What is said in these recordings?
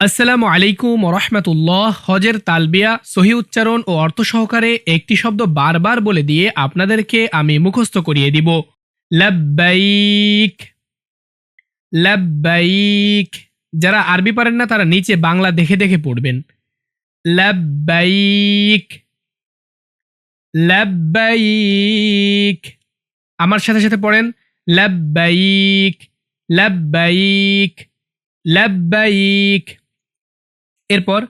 আসসালামু আলাইকুম রহমতুল্লাহ। হজের তালবিয়া, সহি উচ্চারণ ও অর্থ সহকারে একটি শব্দ বারবার বলে দিয়ে আপনাদেরকে আমি মুখস্থ করিয়ে দিব। লাব্বাইক লাব্বাইক। যারা আরবি পারেন না, তারা নিচে বাংলা দেখে দেখে পড়বেন। লাব্বাইক লাব্বাইক। আমার সাথে সাথে পড়েন। লাব্বাইক লাব্বাইক লাব্বাইক। এরপর,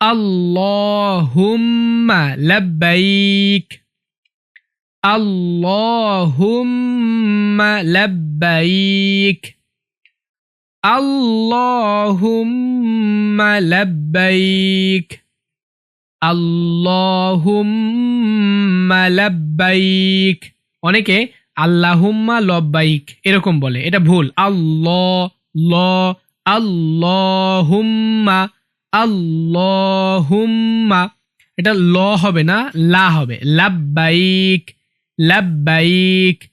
আল্লাহুম্মা লাব্বাইক। আল্লাহুম্মা লাব্বাইক। আল্লাহুম্মা লাব্বাইক। আল্লাহুম্মা লাব্বাইক। অনেকে আল্লাহুম্মা লব্বাইক। এরকম বলে। এটা ভুল। আল্লাহ, ল, আল্লাহুম্মা আল্লাহুম্মা। এটা ল হবে না, লা হবে। লাব্বাইক লাব্বাইক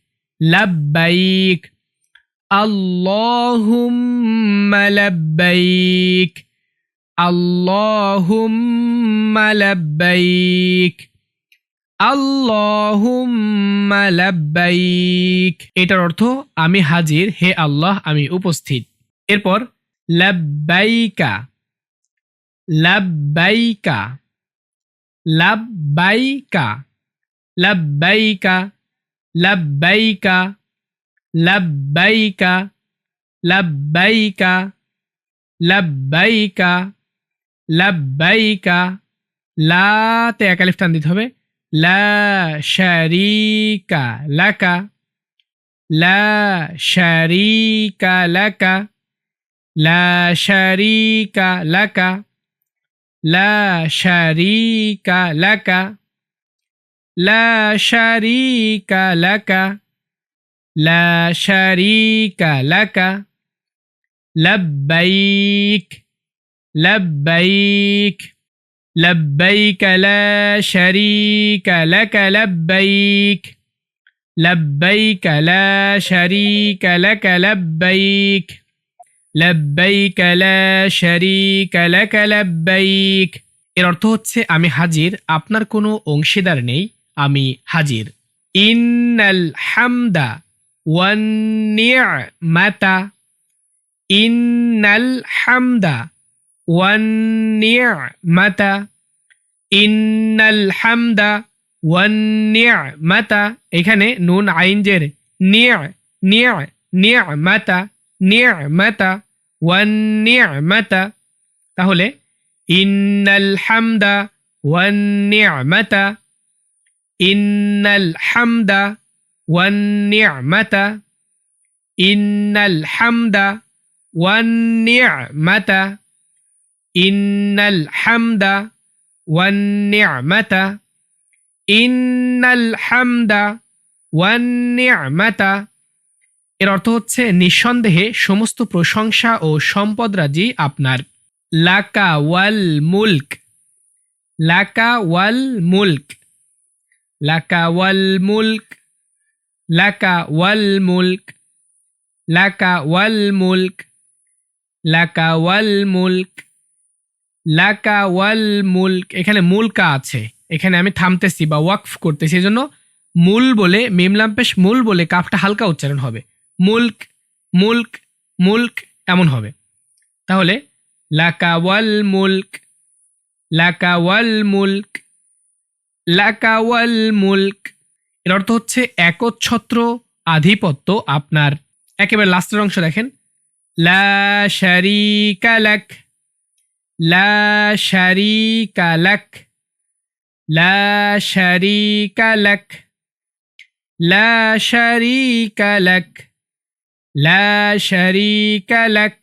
লাব্বাইক। আল্লাহুম্মা লাব্বাইক আল্লাহুম্মা লাব্বাইক। আল্লাহুম্মা লাব্বাইক। এটার অর্থ, আমি হাজির, হে আল্লাহ, আমি উপস্থিত। এরপর, লাব্বাইকা। লাব্বাইকা লাব্বাইকা লাব্বাইকা লাব্বাইকা লাব্বাইকা লাব্বাইকা লাব্বাইকা লাব্বাইকা, লাতে একালিফ টান দিতে হবে। লা শারিকা লাকা, লা শারিকা লাকা, লা শারিকা লাকা। لا شريك لك. لا شريك لك. لا شريك لك. لبيك. لبيك. لبيك لا شريك لك. لبيك. لبيك لا شريك لك. لبيك. লাব্বাইক লা শারীকা লাকা এর অর্থ হচ্ছে, আমি হাজির, আপনার কোনো অংশীদার নেই, আমি হাজির। ইন্নাল হামদা ওয়ান নিয়মাতা। ইন্নাল হামদা ওয়ান নিয়মাতা। ইন্নাল হামদা ওয়ান নিয়মাতা। এখানে নুন আইন জের, নিয় নিয়, নিয়মাতা। নি'মাতা ওয়ান নি'মাতা তাহলে ইন্নাল হামদা ওয়ান নি'মাতা ইন্নাল হামদা ওয়ান নি'মাতা ইন্নাল হামদা ওয়ান নি'মাতা ইন্নাল হামদা ওয়ান নি'মাতা ইন্নাল হামদা ওয়ান নি'মাতা এর অর্থ হচ্ছে নিঃসন্দেহে সমস্ত প্রশংসা ও সম্পদরাজি আপনার। লাকা ওয়াল মুলক। লাকা ওয়াল মুলক। লাকা ওয়াল মুলক। লাকা ওয়াল মুলক। লাকা ওয়াল মুলক। লাকা ওয়াল মুলক। লাকা ওয়াল মুলক। এখানে মুলকা আছে। এখানে আমি থামতেছি বা ওয়াকফ করতেছি। এই জন্য মূল বলে মেমলাম্পেশ মূল বলে কাফটা হালকা উচ্চারণ হবে। মুলক মুলক মুলক এমন হবে। তাহলে লাকাওয়াল মুলক লাকাওয়াল মুলক লাকাওয়াল মুলক। এর অর্থ হচ্ছে একচ্ছত্র আধিপত্য আপনার। একেবারে লাস্টের অংশ দেখেন। লা শারিকালাক লা শারিকালাক লা লাক।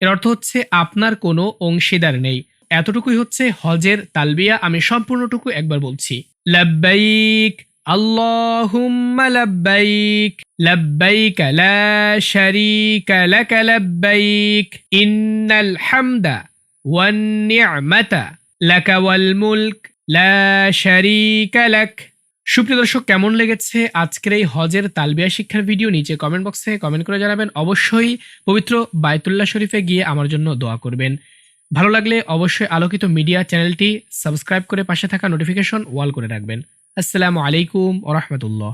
এর অর্থ হচ্ছে আপনার কোনো অংশীদার নেই। এতটুকুই হচ্ছে হজের তালবিয়া আমি সম্পূর্ণটুকু একবার বলছি। লাব্বাইক, আল্লাহুম্মা লাব্বাইক। লাব্বাইক লা শারীকা লাক লাব্বাইক। ইন্নাল হামদা ওয়ান নি'মাতা। লাকা ওয়াল মুলক। লা শারীকা লাক। সুপ্রিয় দর্শক, কেমন লেগেছে আজকের এই হজের তালবিয়া শিক্ষার ভিডিও? নিচে কমেন্ট বক্সে কমেন্ট করে জানাবেন। অবশ্যই পবিত্র বায়তুল্লাহ শরীফে গিয়ে আমার জন্য দোয়া করবেন। ভালো লাগলে অবশ্যই আলোকিত মিডিয়া চ্যানেলটি সাবস্ক্রাইব করে পাশে থাকা নোটিফিকেশন ওয়াল করে রাখবেন। আসসালামু আলাইকুম ওরহমতুল্লাহ